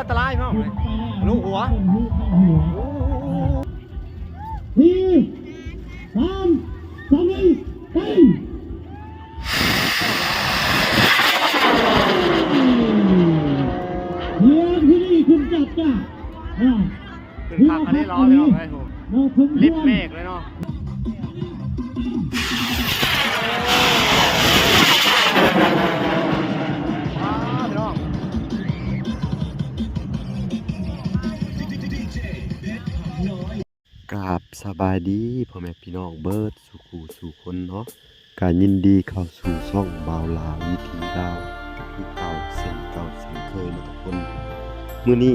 อันตรายเนาะลูกหัวสี่ายดีพ่อแม่พี่น้องเบิร์ดสู่ขู่สู่คนเนาะการยินดีเข้าสู่ช่องบาวลาววิธีลาวที่เก่าเส้นเก่าเส้นเคยนะทุกคนมื้อนี้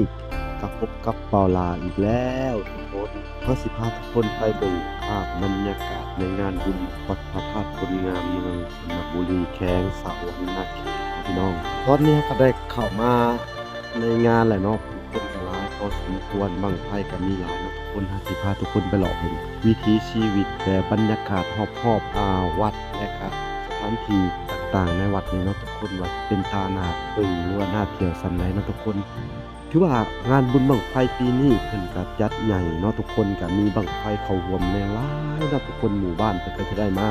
ก็พบกับบาวลาอีกแล้วทุกคนก็สิพาทุกคนไปเบิ่งภาพบรรยากาศในงานบุญวัดพระธาตุคนงามเมืองสนบุรีแข้งสะวรรณเขตพี่น้อง ตอนนี้ก็ได้เข้ามาในงานแหละเนาะคนก็หลายพอสมควรบางไพ่ก็มีหลายเนาะ คนหาสิพาทุกคนไปหลอกเห็นวิถีชีวิตและบรรยากาศรอบๆอาวัดและก็สถานที่ต่างๆในวัดนี้เนาะทุกคนว่าเป็นตาหนาปึงหรือว่าหน้าเที่ยวสำไรเนาะทุกคนถือว่างานบุญบังไฟปีนี้เพิ่นก็จัดใหญ่เนาะทุกคนก็มีบังไฟเขารวมในหลายเนาะทุกคนหมู่บ้านเพิ่นก็จะได้มา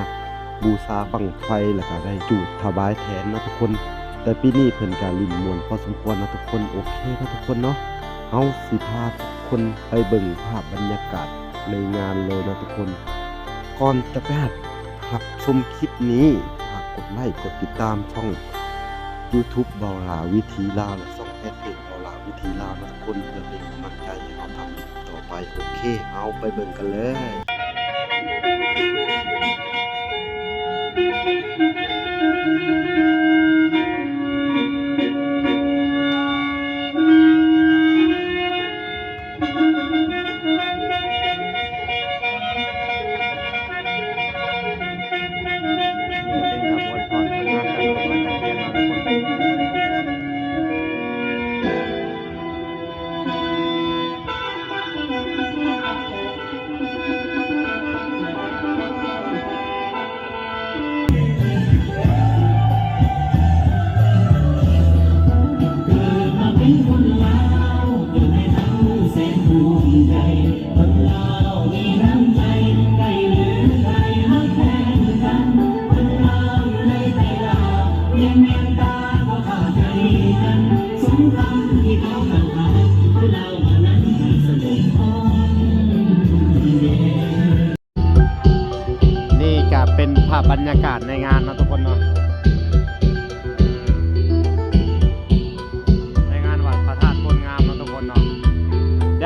บูชาบังไฟแล้วก็ได้จูดถวายแทนเนาะทุกคน แต่ปีนี้เพิ่นก็ลิ้นมวนพอสมควรเนาะทุกคนโอเคเนาะทุกคนเนาะเฮาสิพาทุก คนไปเบิ่งภาพบรรยากาศในงานเลยนะทุกคน ก่อนจะไปหักชมคลิปนี้ฝากกดไลค์กดติดตามช่อง YouTube เบาลาวิธีลาวและช่องแฟนเพจเบาลาวิธีลาวนะทุกคนเพื่อเป็นกำลังใจให้เราทำต่อไปโอเค เอาไปเบิ่งกันเลยนี่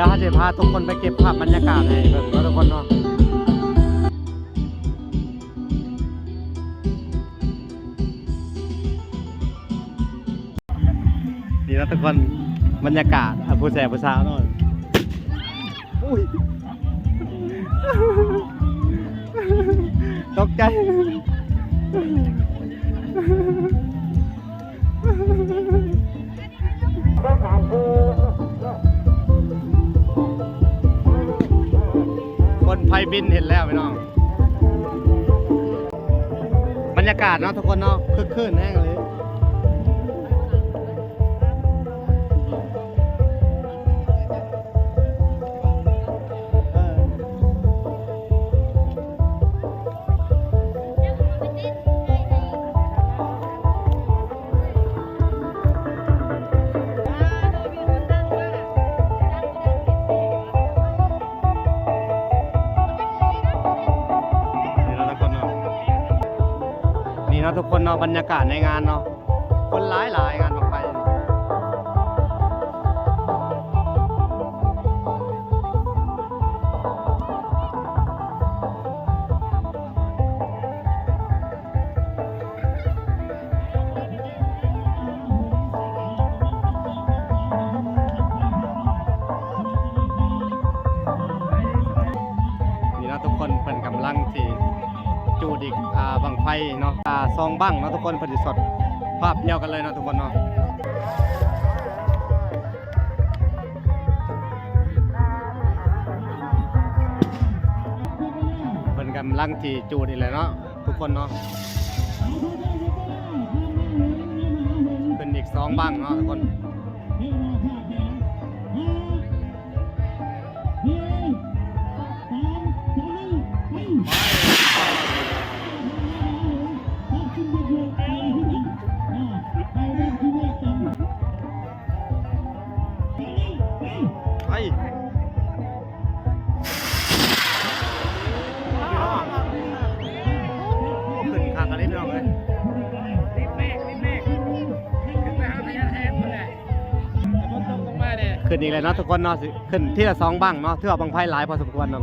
ดี๋ยวเขาจะพาทุกคนไปเก็บภาพบรรยากาศให้เบิ่งเนาทุกคนเนาะนี่นะทุกคนบรรยากาศอะผู้แสบผู้สาวเนาะอุ้ยตกใจ คนไพบินเห็นแล้วพี่น้อง บรรยากาศเนาะทุกคนเนาะคึกคืนแน่เลย เนาะบรรยากาศในงานเนาะคนหลายหลายงานบังไฟนี่นะทุกคนเป็นกำลังที่ จูดอีกอ่าบังไฟเนาะอ่าซองบังเนาะทุกคนผลิตสดภาพเดียวกันเลยเนาะทุกคนเนาะเป็นกำลังที่จูดอีกเลยเนาะทุกคนเนาะเป็นอีกสองบังเนาะทุกคน ขึ้นอีกเลยเนาะทุกคนเนาะสิขึ้นที่ละสองบ้างเนาะเทื่อบังไพ่หลายพอสมควรเนาะ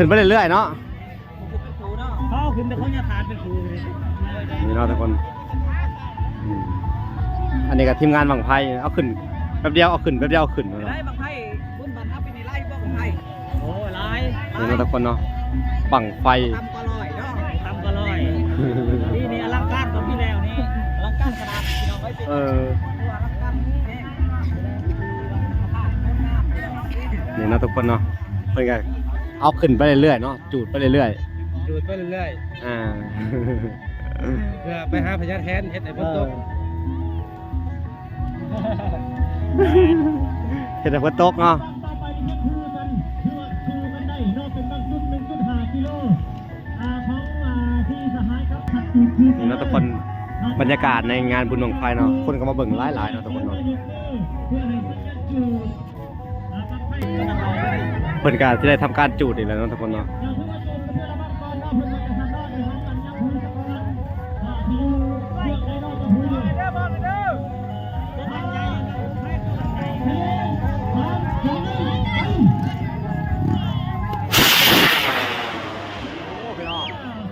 ขึ้นขึ้นไปเรื่อยๆเนาะเขาขึ้นไปเขาจะทานเป็นครูนี่เนาะทุกคนอืมอันนี้กับทีมงานบังไพ่เอาขึ้นแป๊บเดียวเอาขึ้นแป๊บเดียวเอาขึ้นเนาะไล่บางไพ่บุญบันทับเป็นไล่บ้างบางไพ่โอ้ไล่นี่เนาะทุกคนเนาะบังไฟทำก็ลอยเนาะทำก็ลอยนี่นี่อลังการตอนพี่แล้วนี่อลังการขนาดพี่น้องไว้เป็นเออตัวอลังการนี่นี่เนาะทุกคนเนาะเพื่อนก็ เอาขึ้นไปเรื่อยๆเนาะจูดไปเรื่อยดูดไปเรื่อยๆอ่า ๆเพื่อไปหาพญาแทนเฮ็ดไอ้บนโต๊ะเห็นแต่ฝนตกเนาะต่อไปนี่คือกันคือว่าคือกันได้นอกเป็นบางจุดหนึ่งจุดห้ากิโลอ่าของอ่าที่สหายครับขัดจุดคือนี่เนาะทุกคนบรรยากาศในงานบุญบังไฟเนาะคนก็มาเบิ่งหลายๆเนาะทุกคนเนาะ เพื่อให้สัญญาณจู เอาไว้เพิ่นก็จะได้ทำการจูดอีกแล้วเนาะทุกคนเนาะอย่างที่ว่าจูดก็เพื่อระบาดก่อนว่าเพื่อนจะทำการจูด้อบอกเด้อเป็นยังไงให้กำลังใจหนึ่งสองสามไปโอ้พี่น้องเ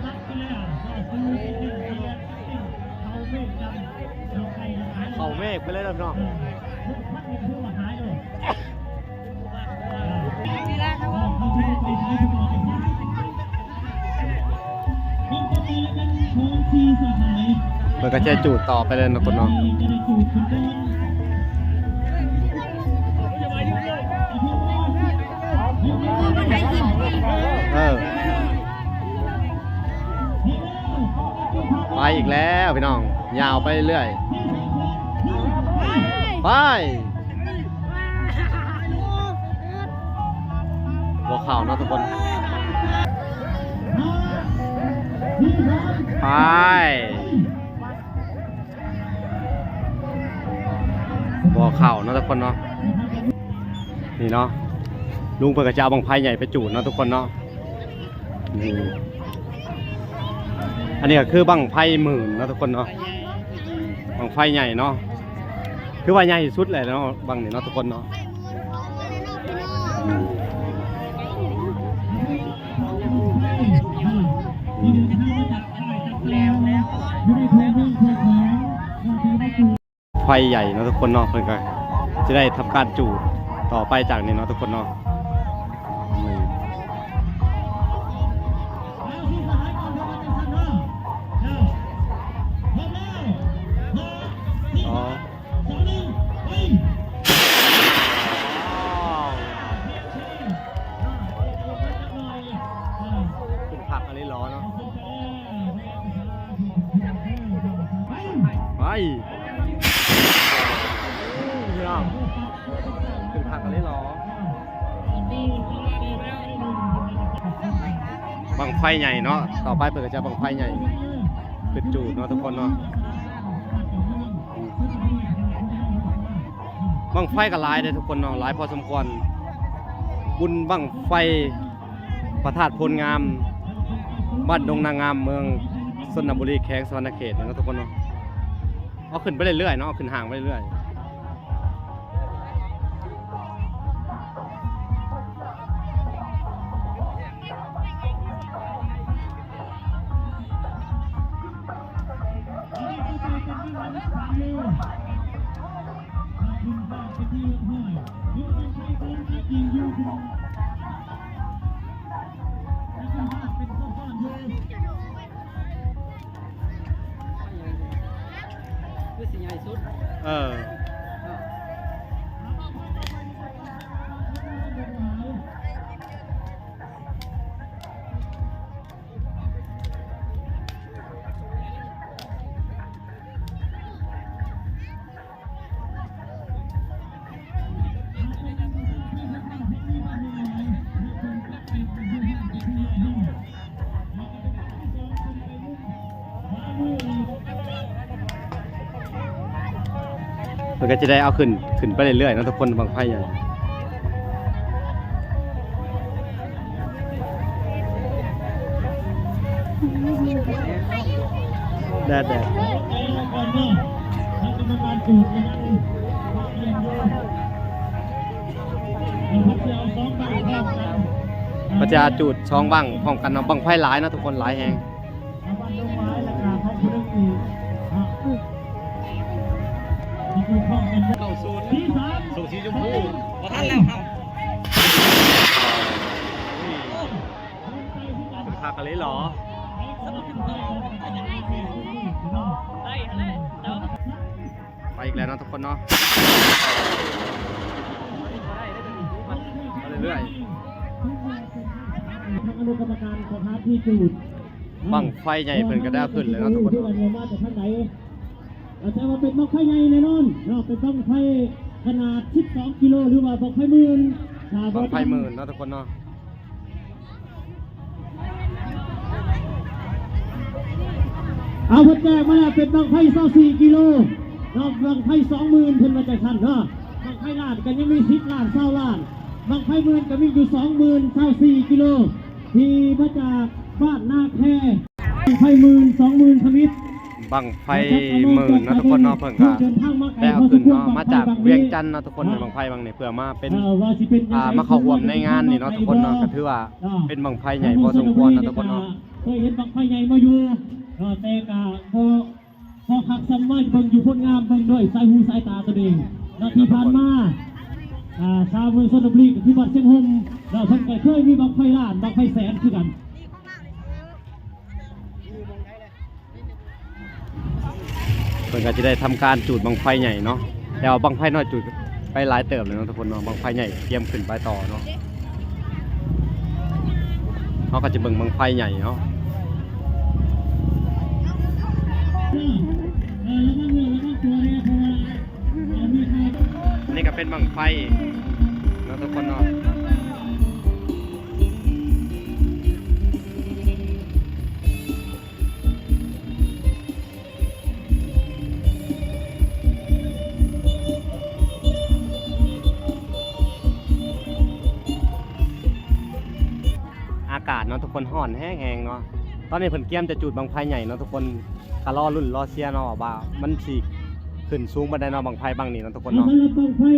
ขาเมฆดำเราไปเมฆไปเลยเด้อพี่น้อง เพิ่นก็จะจูดต่อไปเลยนะทุกคนเนาะจะได้จูดขึ้นต้นเออไปอีกแล้วพี่น้อง ยาวไปเรื่อย ไปหัวเข่าเนาะทุกคนไป พ่อเข่าเนาะทุกคนเนาะนี่เนาะลุงเปิดกระจาบังไพ่ใหญ่ไปจูดเนาะทุกคนเนาะนี่อันนี้ก็คือบังไพ่หมื่นเนาะทุกคนเนาะบังไฟใหญ่เนาะคือว่าใหญ่ที่สุดเลยเนาะบังนี่เนาะทุกคนเนาะ ไฟใหญ่เนาะทุกคนเนาะเพิ่นก็จะได้ทำการจูดต่อไปจากนี้เนาะทุกคนเนาะ บังไฟใหญ่เนาะต่อไปเปิดก็จะบังไฟใหญ่ขึ้นจูดเนาะทุกคนเนาะบังไฟกับลายเลยทุกคนเนาะลายพอสมควร บุญบังไฟประทาดพลงามบ้านดงนางงามเมืองสนบุรีแข้งสวรรณเขตเนาะทุกคนเนาะเอาขึ้นไปเรื่อยๆเนาะเอาขึ้นห่างไปเรื่อยๆ คื ก็จะได้เอาขึ้นขึ้นไปเรื่อยๆนะทุกคนบางไพ่ใหญ่แดดแดดก่อนเนาะทาจูดกำลังเรียนอยู่เรางพ้อมกันก็จะจูดช่องบังพร้อมกันเนาะบังไพ่หลายนะทุกคนหลายแฮง คากะเลยหรอได้เลยแต่ว่าไปอีกแล้วเนาะทุกคนเนาะไปเรื่อยทางอนุกรรมการของฮาร์ดที่จูดๆบังไฟใหญ่เพิ่นก็ได้เอาขึ้นเลยเนาะทุกคนที่วันนี้มาจากท่านไหนแต่ว่าเป็นบังไฟใหญ่แน่นอนเนาะเป็นบังไฟขนาด 12 กิโลหรือว่าบังไฟหมื่นถ้าบังไฟหมื่นเนาะทุกคนเนาะ เอาพันแจกมาแล้วเป็นบังไฟ24กิโลเนาะบังไฟ20,000เพิ่นมาจากท่านเนาะบังไฟล้านกันยังมี10ล้าน20ล้านบังไฟหมื่นก็มีอยู่20,000 24กิโลที่มาจากบ้านนาแคบังไฟหมื่น20,000ชนิดบังไฟหมื่นเนาะทุกคนเนาะเพิ่นก็ได้เอาขึ้นเนาะมาจากเวียงจันทน์เนาะทุกคนบังไฟบังนี่เพื่อมาเป็นอ่ามาเข้าร่วมในงานนี่เนาะทุกคนเนาะก็ถือว่าเป็นบังไฟใหญ่พอสมควรเนาะทุกคนเนาะเคยเห็นบังไฟใหญ่มาอยู่ เออแต่กะพอพอขักสมัยเบิ่งอยู่พ้นงามเบิ่งด้วยสายหูสายตาตัวเองนาทีผ่านมาอ่าชาวเมืองชนบุรีกับที่วัดเชียงหงเราเพิ่นก็เคยมีบังไฟล้านบังไฟแสนคือกันเพิ่นก็จะได้ทำการจูดบังไฟใหญ่เนาะแต่ว่าบังไฟน้อยจูดไปหลายเติบเลยเนาะทุกคนเนาะบังไฟใหญ่เตรียมขึ้นไปต่อเนาะเขาก็จะเบิ่งบังไฟใหญ่เนาะ นี่ก็เป็นบังไฟเนาะทุกคนเนาะอากาศเนาะทุกคนห่อนแห้งๆเนาะตอนนี้เพิ่นเกียมจะจูดบังไฟใหญ่เนาะทุกคน กะรอรุ่นรอเซียเนาะว่ามันสิขึ้นสูงบันไดเนาะบังไฟบางนี่เนาะทุกคนเนาะ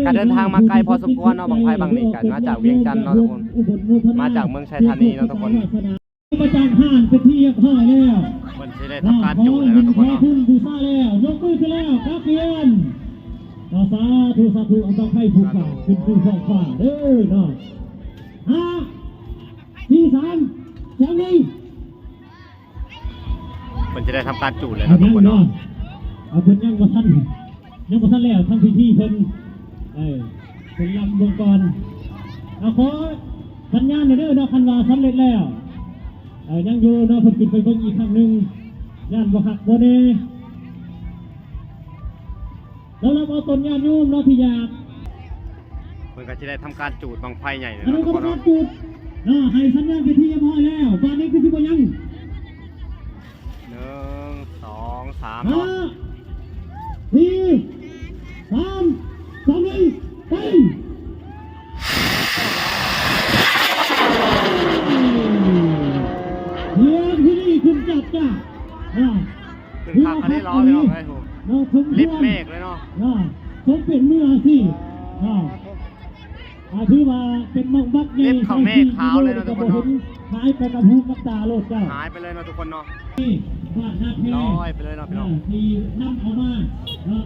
การเดินทางมาไกลพอสมควรเนาะบางไฟบางนี่กันมาจากเวียงจันทน์เนาะทุกคน มาจากเมืองชัยธานีเนาะทุกคนประจันห้านเป็นที่เรียบร้อยแล้วมันสิได้ทำการจูดแล้วเนาะทุกคนเนาะขอคุณบูชาแล้วยกมือขึ้นแล้วครับเพียนต่อสาธุสาธุอันต้องให้ผูกฝ่าขึ้นสู่ท้องฟ้าเด้อเนาะห้าสี่สามสองหนึ่ง มันจะได้ทำการจูดเลยเอาเนาะทุยักงคนเนาะเนาะเอาเพิ่นยังบ่ทันยังบ่ทันแล้วทำพิธีเพิ่นเออเพิ่นลำวงกรเอาขอสัญญาณหน่อยเด้อเนาะคันว่าสำเร็จแล้วเออยังอยู่เนาะเพิ่นขึ้นไปเบิ่งอีกครั้งหนึงย่านบ่หักบ่แน่แล้วเราเอาต้นญาติโยมเนาะที่อยาก มันก็จะได้ทำการจูดบางไฟใหญ่เลยอนุเนาะทุกกรครนมกาเนาะรจุดเนาะให้สัญญาณพิธีเรียบร้อยแล้วตอนนี้คือสิบ่ยังห นึ่งสองสามเนาะสี่สามสองหนึ่งไปเฮียที่นี่คุณจัดจ้ะอ่าขึ้นภาคอันนี้ล้อนเอ้ยโหเราสมควรลิฟต์เมฆเลยเนาะอ่าสมเป็นมื่อสิอ่าอาถือว่าเป็นมังบักใหญ่ลิฟต์ของเมฆขาวเลยนะทุกคนเนาะหายไปกับหูกับตาโลดจ้าหายไปเลยเนาะทุกคนเนาะนี่ บ้านหน้าแพร่ลอยไปเลยเนาะพี่น้องที่นำเอามาเนาะ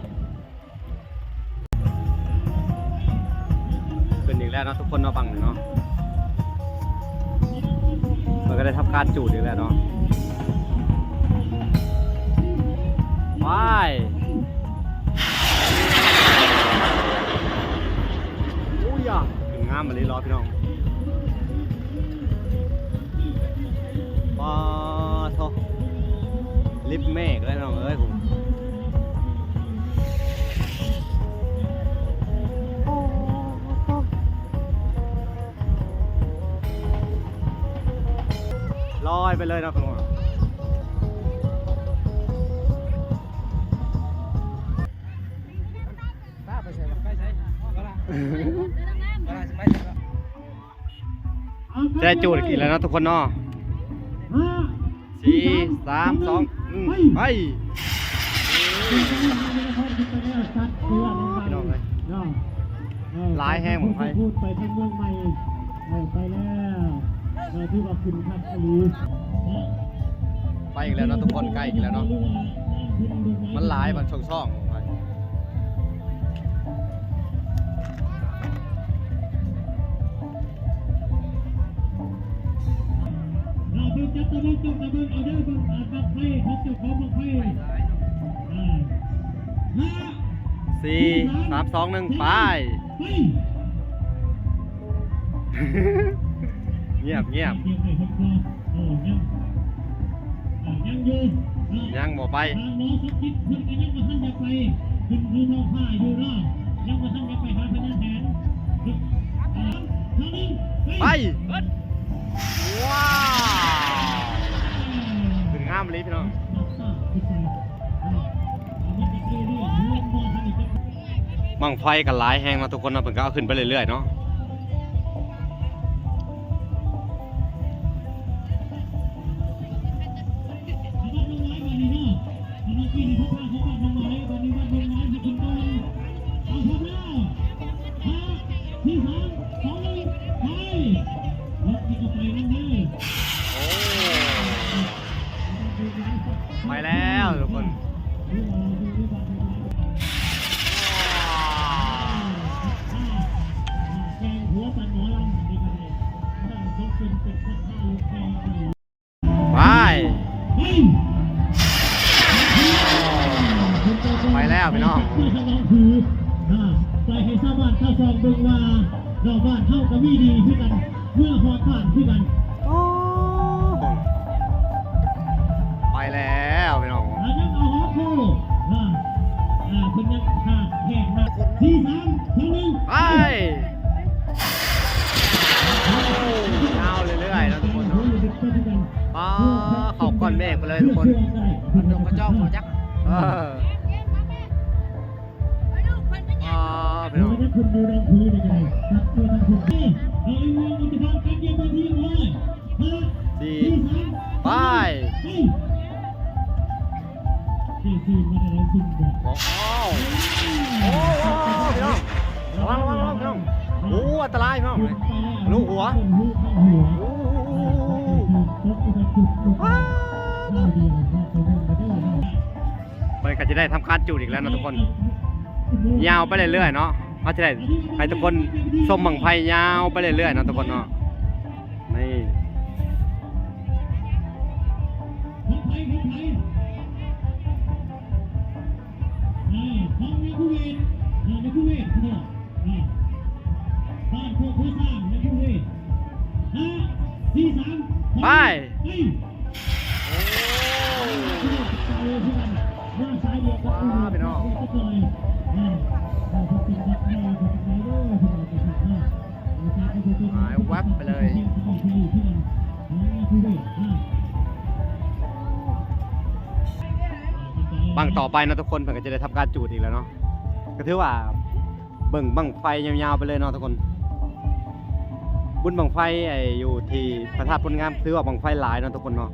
ขึ้นอีกแล้วเนาะทุกคนเนาะฟังเนาะมันก็ได้ทำการจูดอีกแล้วเนาะไปอุ้ยอะถึงงามมาเลยรอพี่น้องปาโท ลิฟต์เมฆเลยน้องเอ้ยผมลอยไปเลยเนาะคุณผู้ชมป้าไปใส่ไปใส่ก็ละก็ละไม่ใส่จะได้จูดอีกแล้วเนาะทุกคนเนาะห้าสี่สามสองหนึ่ง ไปพี่น้องเอ้ยหลายแห้งผมไปพูดไปทั้งเมืองใหม่เออไปแล้วเออที่ว่าคุณครับอลีไปอีกแล้วเนาะทุกคนใกล้อีกแล้วเนาะมันหลายมันช่องช่อง ๆไปเราเพิ่งจับตะเบิ้งจับตะเบิ้งเอาเด้อเบิ้งอาบักไฟเขาเจ้าของบักไฟอ่าห้าสี่สามสองหนึ่งไปไปเงียบเงียบเงียบเลยครับพ่อโอ้ยังอ่ายังอยู่อ่า ยังบ่ไป ทางน้องสักคิดเพิ่นก็ยังมาทันจะไปขึ้นคือท้องผ้าอยู่เนาะยังมาทันจะไปหาพนักงานอ่าทางนี้ไป ว้าวถึงงามเลยพี่น้องบังไฟกันหลายแหงเนาะทุกคนเนาะเพิ่นก็เอาขึ้นไปเรื่อยๆเนาะ เมฆไปเลยทุกคนดงกระจอกหัวจักเอออ๋อพี่เราน้องจะคุณดูแลพื้นยังไงครับตัวทางคุณเอ้ยเอาอีกหนึ่งอุปกรณ์การเยี่ยมไปที่เลยห้าสี่ที่สามไปไปที่สี่มาได้สิ้นบอกโอ้โหโอ้โหพี่น้องระวังระวังระวังพี่น้องโอ้อันตรายพี่น้องลูกหัว ก็จะได้ทำการจูดอีกแล้วนะทุกคน ยาวไปเรื่อยๆเนาะเขาจะได้ให้ทุกคนสมบังไพยาวไปเรื่อยๆนะทุกคนเนาะ หายแวบไปเลยบังต่อไปนะทุกคนเพื่อนก็จะได้ทำการจูดอีกแล้วเนาะก็ถือว่าเบิ่งบังไฟยาวๆไปเลยเนาะทุกคน บุญบังไฟไอ้อยู่ที่พระธาตุพลงามถือว่าบังไฟหลายเนาะทุกคนเนาะ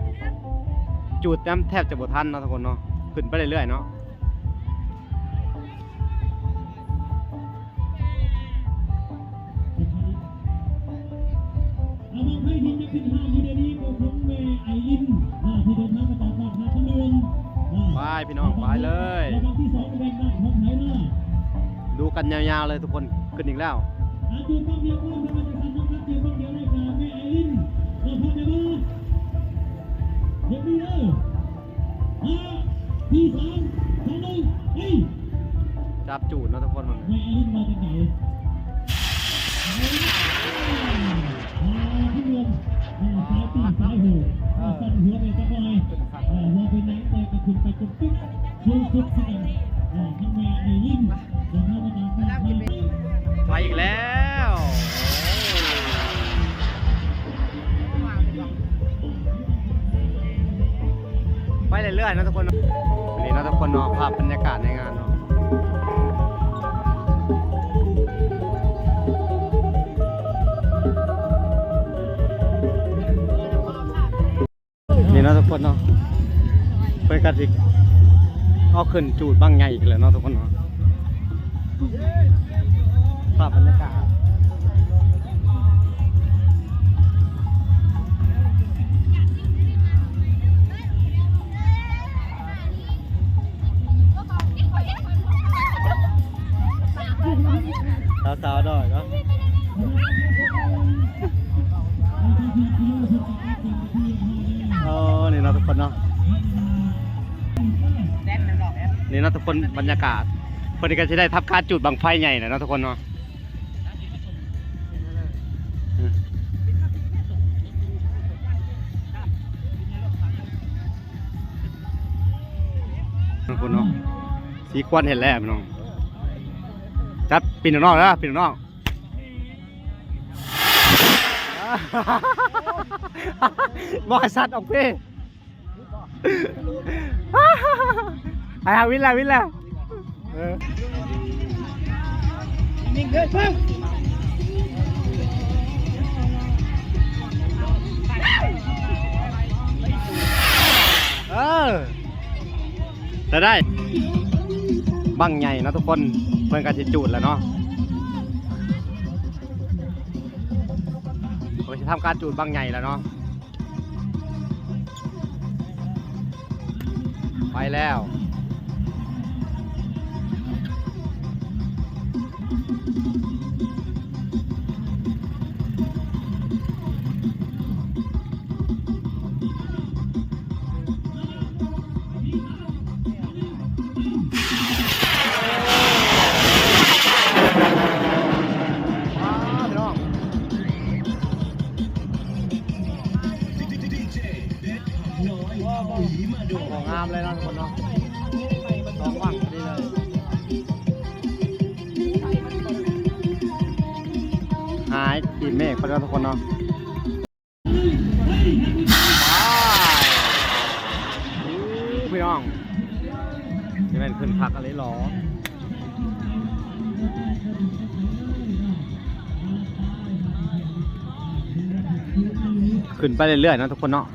จูดแทบจะบทันเนาะทุกคนเนาะขึ้นไปเรื่อยๆเนาะ เอาบางให้ที่จะขึ้นห้างอยู่เดี๋ยวนี้ก็คงเมไอรินอ่าที่เดินทางมาจากบ้านนาคำเลืองไปพี่น้องไปเลย รางวัลที่สองเป็นบ้านของไทยเนาะดูกันยาวๆเลยทุกคนขึ้นอีกแล้ว อาจูบังเดียวก็เป็นวันที่สามนะครับจูบังเดียวได้กับแม่ไอรินเราพร้อมไหมบ้างเดี๋ยวนี้เลยห้าสี่สามสองหนึ่งเฮ้ยจับจูดเนาะทุกคนมันแม่ไอรินมาจากไหนอ่าพี่เมือง อ่ายปีกสายหูสั่นหัวไปจักหน่อยอ่าไปไหนแต่กระคุณไปจนปิ๊กชูสุดสักกันอ่าทั้งแม่ไอรินเดี๋ยวเข้ามาตามมาไปอีกแล้วไปเรื่อยๆนะทุกคนวันนี้นะทุกคนเนาะภาพบรรยากาศในงาน นาะทุกคนเนาะเป็นการที่เอาขึ้นจูดบ้างไงอีกเลยเนาะทุกคนเนาะภาพบรรยากาศ กคนบรรยากาศเพื่อนก็จะได้ทับการจุดบังไฟใหญ่นะเนาะทุกคนเนาะทุกคนเนาะสีควันเห็นแล้วพี่น้องจับปีนออกนอกแล้วปีนนอกบอยสัตว์ออกพี่ ไอ้ฮาวินละวินละเออนิ่งเด้อเพิ่มเออจะได้ บังใหญ่นะทุกคนเพื่อนกันจะจูดแล้วเนาะเราจะทำการจูดบังใหญ่แล้วเนาะไปแล้วว้ ไปเรื่อยๆนะทุกคนเนาะ